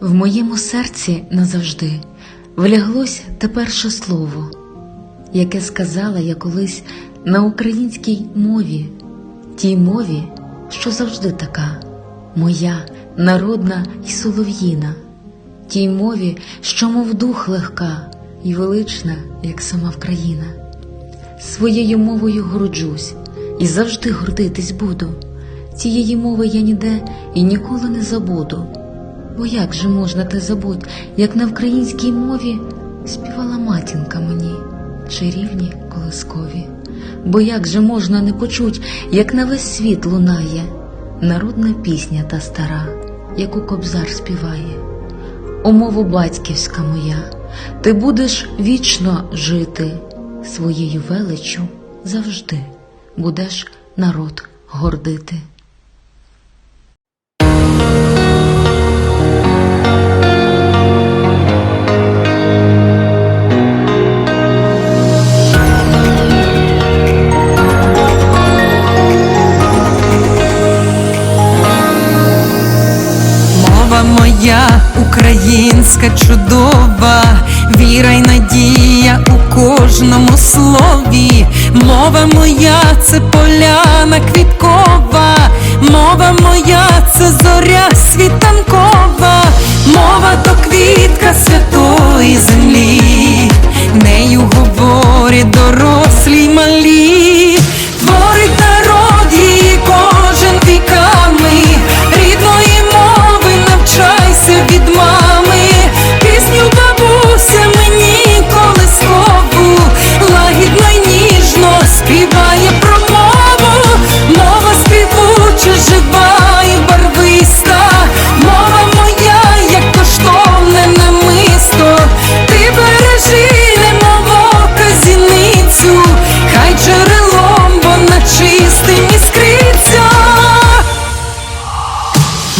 В моєму серці назавжди вляглось те перше слово, яке сказала я колись на українській мові, тій мові, що завжди така, моя народна і солов'їна, тій мові, що мов дух легка і велична, як сама Вкраїна. Своєю мовою горджусь і завжди гордитись буду. Цієї мови я ніде і ніколи не забуду. Бо як же можна те забуть, як на українській мові співала матінка мені чарівні колискові? Бо як же можна не почуть, як на весь світ лунає народна пісня та стара, яку кобзар співає? О мову батьківська моя, ти будеш вічно жити, своєю величчю завжди будеш народ гордити. Українська чудова, віра й надія у кожному слові. Мова моя це поляна квіткова, мова моя це зоря світанкова,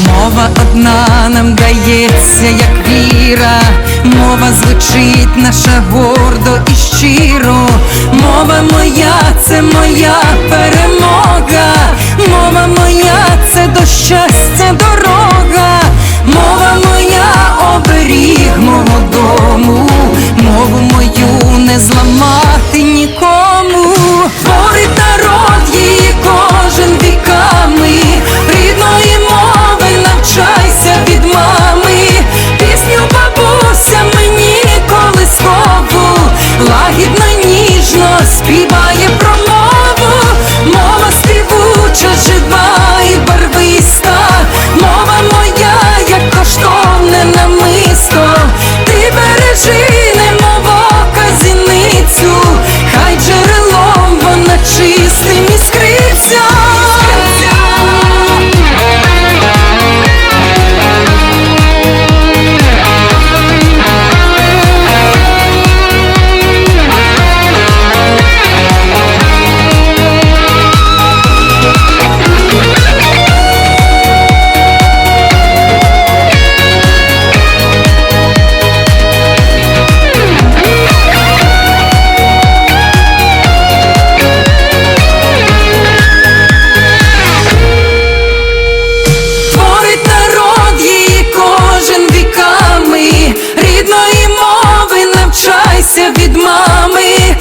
Мова одна нам дається, як віра, мова звучить наша гордо і щиро. Мова моя це моя перемога, мова моя це до щастя дорога. Від мами.